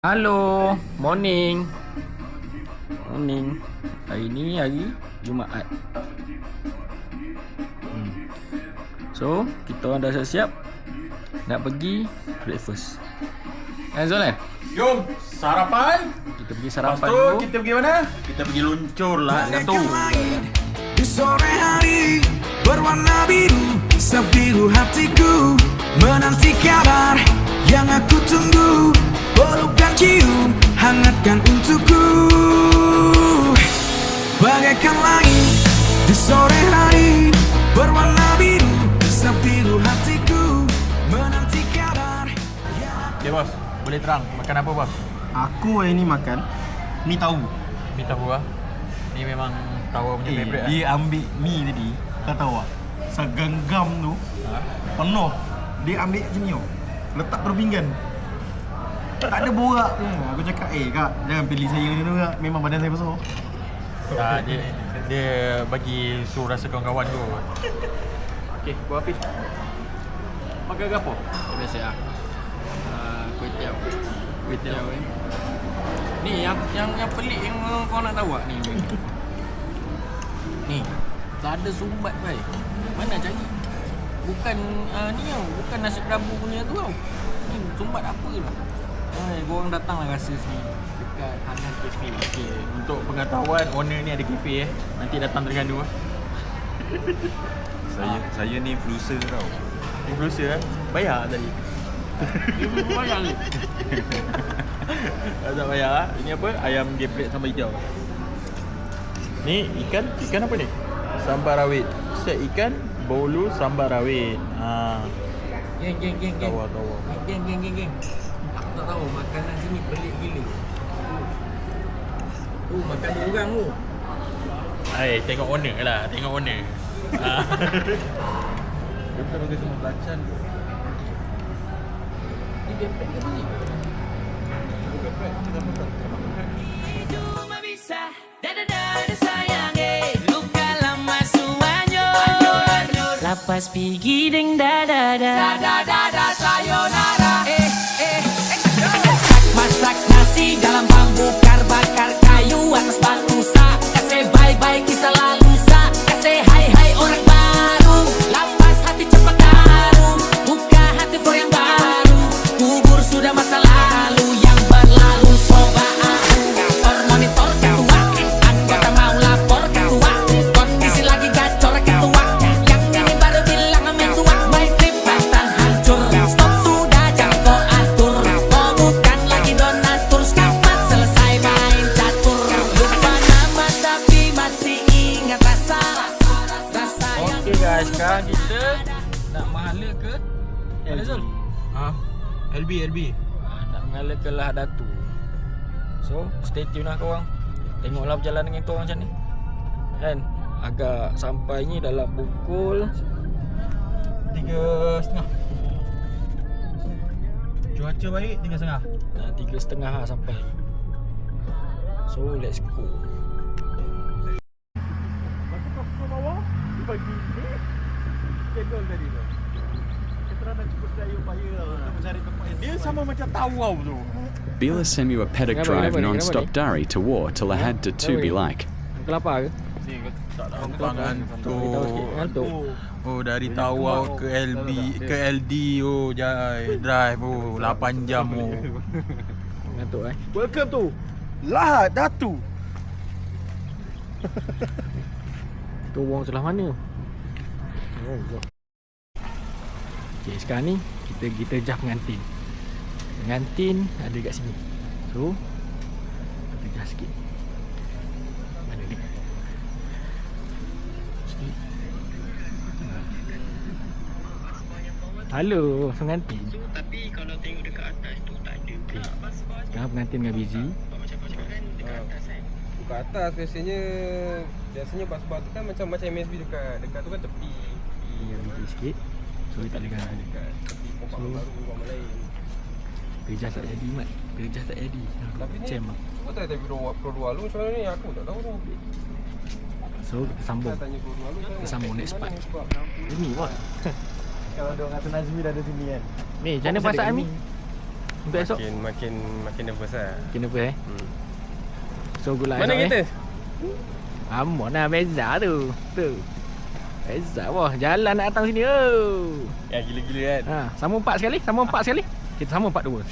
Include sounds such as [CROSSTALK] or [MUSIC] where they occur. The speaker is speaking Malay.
Halo, morning. Morning. Hari ni hari Jumaat. Hmm. So, kita orang dah siap-siap nak pergi breakfast. Eh Zolan, Jom sarapan kita pergi Lepas sarapan tu dulu. kita pergi mana? Kita pergi luncur lah kat tu Di sore hari berwarna biru Sebiru hatiku menanti kabar yang aku tunggu Peluk dan cium hangatkan untukku. Bagaikan langit di sore hari berwarna biru Sebiru hatiku. Menanti kabar yang Okay bos, boleh terang makan apa bos? Aku hari ni makan Mi tahu Mi tahu lah Ni memang tahu punya Eh, favourite dia ambil mi tadi. Kau tahu tak Segenggam tu lah Penuh. Dia ambil macam ni Letak tepi pinggan Tak ada borak pun Aku cakap Eh kak Jangan pilih saya macam tu kak Memang badan saya besar ha, dia, dia bagi suruh rasa kawan-kawan tu Okay, buat Hafiz Makan ke apa? Biasa ah. Uh, kuih tiaw. Kuih tiaw ni. Ni yang yang yang pelik yang kau nak tahu tak ni. ni. Tak ada sumbat baik. Mana cari? Bukan uh, ni tau, bukan nasi kerabu punya tu tau. Ni sumbat apa lah. Hai, korang datanglah rasa sini dekat Hanan Cafe. Okay, untuk pengetahuan owner ni ada kafe eh Nanti datang Terengganu eh Saya saya ni influencer tau. Influencer eh Bayar tadi Dia bayar ni. Tak tak bayar ah. Ini apa? Ayam geprek sambal hijau. Ni ikan, ikan apa ni? Sambal rawit. Set ikan, bolu sambal rawit. Ha, Geng geng geng geng. tawa tawa. Geng geng geng geng. Aku tak tahu makanan sini pelik gila. Tu makan dua orang tu. Hai, tengok owner lah, tengok owner. [LAUGHS] Ah. Kita bagi semua belacan. Ni dia pelik ke ni? Cuma bisa Dada-dada sayang eh Luka lama suanyo Lapas pergi deng dada-dada Dada-dada sayonara nasi dalam bambu Bakar-bakar kayu atas batu. Sa Kasih bye-bye kisah lalu. Sa Kasih hai-hai orang baru. Lapas hati cepat taruh Buka hati for yang baru. Kubur sudah masa lalu Yang kita nak menghala ke Mana Zul? Ha? LB LB. Ah, nak menghala ke Lah Datu. So, stay tune lah korang. Tengoklah perjalanan kita orang macam ni. Kan? Agak sampai ni dalam pukul Tiga setengah. Cuaca baik tiga setengah. uh, tiga setengah lah sampai. So, let's go. Dia sama macam tawau tu. Bila sent me a paddock Kenapa, drive non-stop kenapa Dari to war till I had to two be like. Kau lapar ke? Ni tak tahu. Ngantuk. Oh dari Tawau ke LB ke LD oh jai drive oh 8 jam oh. [LAUGHS] Ngantuk eh? Welcome to Lahad Datu. Tu wong sebelah mana? Oh, Okay, sekarang ni kita kita jah pengantin. Pengantin ada kat sini. So, kita jah sikit. Mana ni? Sikit. Halo, pengantin. Tapi kalau tengok dekat atas tu tak ada pula bas-bas Sekarang pengantin dengan busy. macam-macam kan dekat atas kan. Kat atas biasanya biasanya bas-bas tu kan macam macam MSB dekat dekat tu kan tepi. Yang busy sikit. So, dia tak boleh ganggu. Dekat So-. Kerja tak jadi, Mat. Kerja tak jadi. Tapi ni Jam lah. cuba tanya tapi pro pro dua lu macam mana ni aku tak tahu tu. So, kita sambung. Kita sambung next part. Ini, bos. [LAUGHS] Kalau dia orang kata Nazmi dah ada sini kan Ni, macam mana perasaan ni? Untuk esok Makin makin makin nervous lah. Kena apa eh Hmm. So good luck Mana kita? eh. Amun lah Beza tu Tu Beza wah Jalan nak datang sini oh. Ya gila-gila kan. ha, Sama empat sekali Sama empat sekali Kita sama empat dua